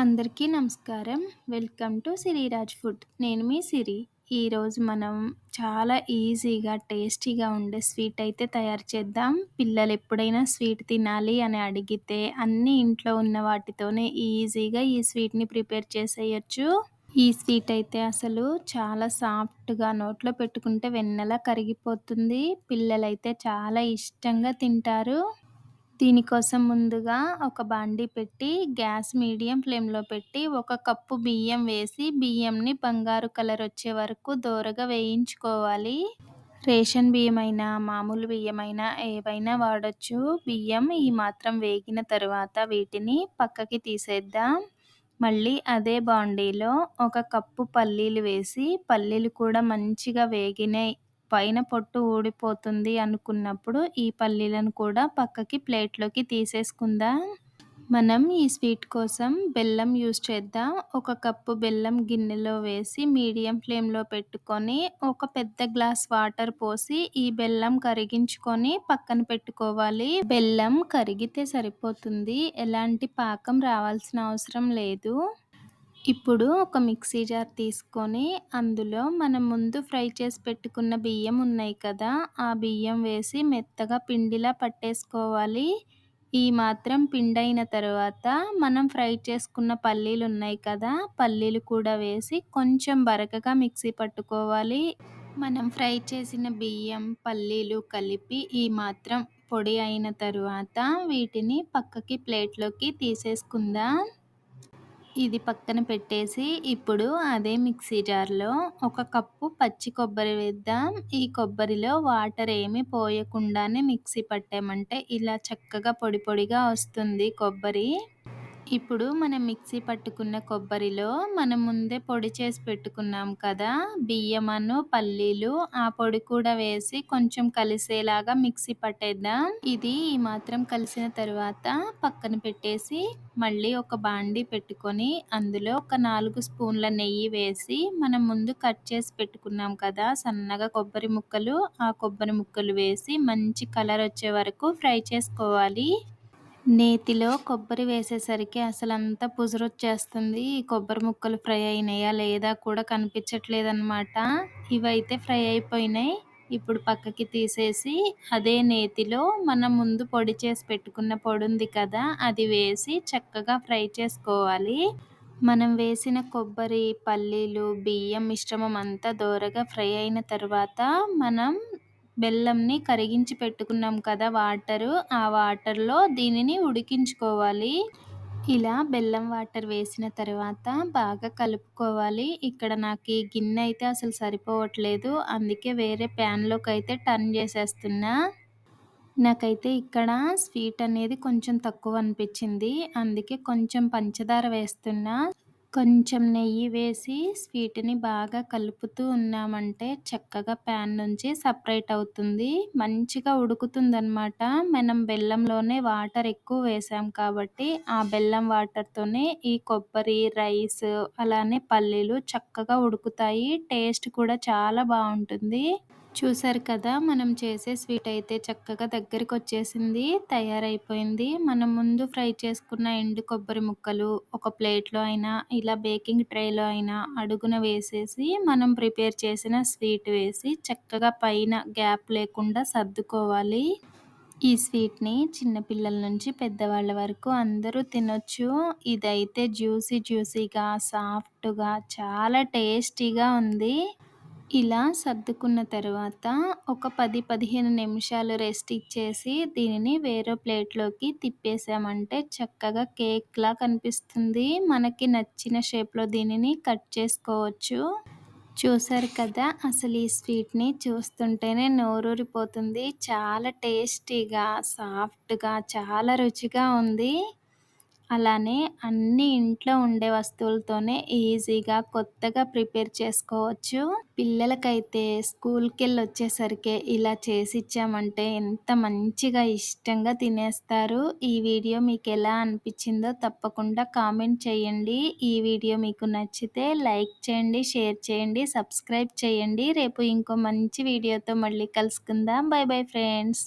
అందరికీ నమస్కారం. Welcome to Siriraj food. నేను మీ సిరి. ఈరోజు మనం చాలా ఈజీగా టేస్టీగా ఉండే స్వీట్ అయితే తయారు చేద్దాం. పిల్లలు ఎప్పుడైనా స్వీట్ తినాలి అని అడిగితే అన్నీ ఇంట్లో ఉన్న వాటితోనే ఈజీగా ఈ స్వీట్ని ప్రిపేర్ చేసేయచ్చు. ఈ స్వీట్ అయితే అసలు చాలా సాఫ్ట్గా నోట్లో పెట్టుకుంటే వెన్నెలా కరిగిపోతుంది. పిల్లలైతే చాలా ఇష్టంగా తింటారు. దీనికోసం ముందుగా ఒక బాండీ పెట్టి గ్యాస్ మీడియం ఫ్లేమ్లో పెట్టి ఒక కప్పు బియ్యం వేసి బియ్యంని బంగారు కలర్ వచ్చే వరకు దోరగా వేయించుకోవాలి. రేషన్ బియ్యమైనా మామూలు బియ్యమైనా ఏవైనా వాడచ్చు. బియ్యం ఈ మాత్రం వేగిన తర్వాత వీటిని పక్కకి తీసేద్దాం. మళ్ళీ అదే బాండీలో ఒక కప్పు పల్లీలు వేసి పల్లీలు కూడా మంచిగా వేగినాయి పైన పొట్టు ఊడిపోతుంది అనుకున్నప్పుడు ఈ పల్లీలను కూడా పక్కకి ప్లేట్లోకి తీసేసుకుందాం. మనం ఈ స్వీట్ కోసం బెల్లం యూస్ చేద్దాం. ఒక కప్పు బెల్లం గిన్నెలో వేసి మీడియం ఫ్లేమ్లో పెట్టుకొని ఒక పెద్ద గ్లాస్ వాటర్ పోసి ఈ బెల్లం కరిగించుకొని పక్కన పెట్టుకోవాలి. బెల్లం కరిగితే సరిపోతుంది. ఎలాంటి పాకం రావాల్సిన అవసరం లేదు. ఇప్పుడు ఒక మిక్సీ జార్ తీసుకొని అందులో మనం ముందు ఫ్రై చేసి పెట్టుకున్న బియ్యం ఉన్నాయి కదా ఆ బియ్యం వేసి మెత్తగా పిండిలా పట్టేసుకోవాలి. ఈ మాత్రం పిండైన తర్వాత మనం ఫ్రై చేసుకున్న పల్లీలు ఉన్నాయి కదా పల్లీలు కూడా వేసి కొంచెం బరకగా మిక్సీ పట్టుకోవాలి. మనం ఫ్రై చేసిన బియ్యం పల్లీలు కలిపి ఈ మాత్రం పొడి అయిన తరువాత వీటిని పక్కకి ప్లేట్లోకి తీసేసుకుందాం. ఇది పక్కన పెట్టేసి ఇప్పుడు అదే మిక్సీ జార్లో ఒక కప్పు పచ్చి కొబ్బరి వేద్దాం. ఈ కొబ్బరిలో వాటర్ ఏమి పోయకుండానే మిక్సీ పట్టామంటే ఇలా చక్కగా పొడి పొడిగా వస్తుంది కొబ్బరి. ఇప్పుడు మనం మిక్సీ పట్టుకున్న కొబ్బరిలో మనం ముందే పొడి చేసి పెట్టుకున్నాం కదా బియ్యమను పల్లీలు ఆ పొడి కూడా వేసి కొంచెం కలిసేలాగా మిక్సీ పట్టేద్దాం. ఇది ఈ మాత్రం కలిసిన తర్వాత పక్కన పెట్టేసి మళ్ళీ ఒక బాండి పెట్టుకొని అందులో ఒక నాలుగు స్పూన్ల నెయ్యి వేసి మనం ముందు కట్ చేసి పెట్టుకున్నాం కదా సన్నగా కొబ్బరి ముక్కలు ఆ కొబ్బరి ముక్కలు వేసి మంచి కలర్ వచ్చే వరకు ఫ్రై చేసుకోవాలి. నేతిలో కొబ్బరి వేసేసరికి అసలు అంతా పుజరొచ్చేస్తుంది ఈ కొబ్బరి ముక్కలు ఫ్రై అయినాయా లేదా కూడా కనిపించట్లేదనమాట ఇవైతే ఫ్రై అయిపోయినాయి. ఇప్పుడు పక్కకి తీసేసి అదే నేతిలో మనం ముందు పొడి చేసి పెట్టుకున్న పొడి ఉంది కదా అది వేసి చక్కగా ఫ్రై చేసుకోవాలి. మనం వేసిన కొబ్బరి పల్లీలు బియ్యం మిశ్రమం అంతా దోరగా ఫ్రై అయిన తర్వాత మనం బెల్లంని కరిగించి పెట్టుకున్నాం కదా వాటరు ఆ వాటర్లో దీనిని ఉడికించుకోవాలి. ఇలా బెల్లం వాటర్ వేసిన తర్వాత బాగా కలుపుకోవాలి. ఇక్కడ నాకు ఈ గిన్నె అయితే అసలు సరిపోవట్లేదు. అందుకే వేరే ప్యాన్లోకి అయితే టర్న్ చేసేస్తున్నా. నాకైతే ఇక్కడ స్వీట్ అనేది కొంచెం తక్కువ అనిపించింది. అందుకే కొంచెం పంచదార వేస్తున్నా. కొంచెం నెయ్యి వేసి స్వీట్ని బాగా కలుపుతూ ఉన్నామంటే చక్కగా ప్యాన్ నుంచి సపరేట్ అవుతుంది. మంచిగా ఉడుకుతుందనమాట మనం బెల్లంలోనే వాటర్ ఎక్కువ వేసాం కాబట్టి ఆ బెల్లం వాటర్తోనే ఈ కొబ్బరి రైస్ అలానే పల్లీలు చక్కగా ఉడుకుతాయి. టేస్ట్ కూడా చాలా బాగుంటుంది. చూసారు కదా మనం చేసే స్వీట్ అయితే చక్కగా దగ్గరికి వచ్చేసింది తయారైపోయింది. మనం ముందు ఫ్రై చేసుకున్న ఎండు కొబ్బరి ముక్కలు ఒక ప్లేట్లో అయినా ఇలా బేకింగ్ ట్రేలో అయినా అడుగున వేసేసి మనం ప్రిపేర్ చేసిన స్వీట్ వేసి చక్కగా పైన గ్యాప్ లేకుండా సర్దుకోవాలి. ఈ స్వీట్ని చిన్నపిల్లల నుంచి పెద్దవాళ్ళ వరకు అందరూ తినొచ్చు. ఇదైతే జ్యూసీ జ్యూసీగా సాఫ్ట్గా చాలా టేస్టీగా ఉంది. ఇలా సర్దుకున్న తర్వాత ఒక పది పదిహేను నిమిషాలు రెస్ట్ ఇచ్చేసి దీనిని వేరే ప్లేట్లోకి తిప్పేసామంటే చక్కగా కేక్లా కనిపిస్తుంది. మనకి నచ్చిన షేప్లో దీనిని కట్ చేసుకోవచ్చు. చూసారు కదా అసలు ఈ స్వీట్ని చూస్తుంటేనే నోరూరిపోతుంది. చాలా టేస్టీగా సాఫ్ట్గా చాలా రుచిగా ఉంది. అలానే అన్ని ఇంట్లో ఉండే వస్తువులతోనే ఈజీగా కొత్తగా ప్రిపేర్ చేసుకోవచ్చు. పిల్లలకైతే స్కూల్కి వెళ్ళి వచ్చేసరికి ఇలా చేసి ఇచ్చామంటే ఎంత మంచిగా ఇష్టంగా తినేస్తారు. ఈ వీడియో మీకు ఎలా అనిపించిందో తప్పకుండా కామెంట్ చేయండి. ఈ వీడియో మీకు నచ్చితే లైక్ చేయండి షేర్ చేయండి సబ్స్క్రైబ్ చేయండి. రేపు ఇంకో మంచి వీడియోతో మళ్ళీ కలుసుకుందాం. Bye bye friends.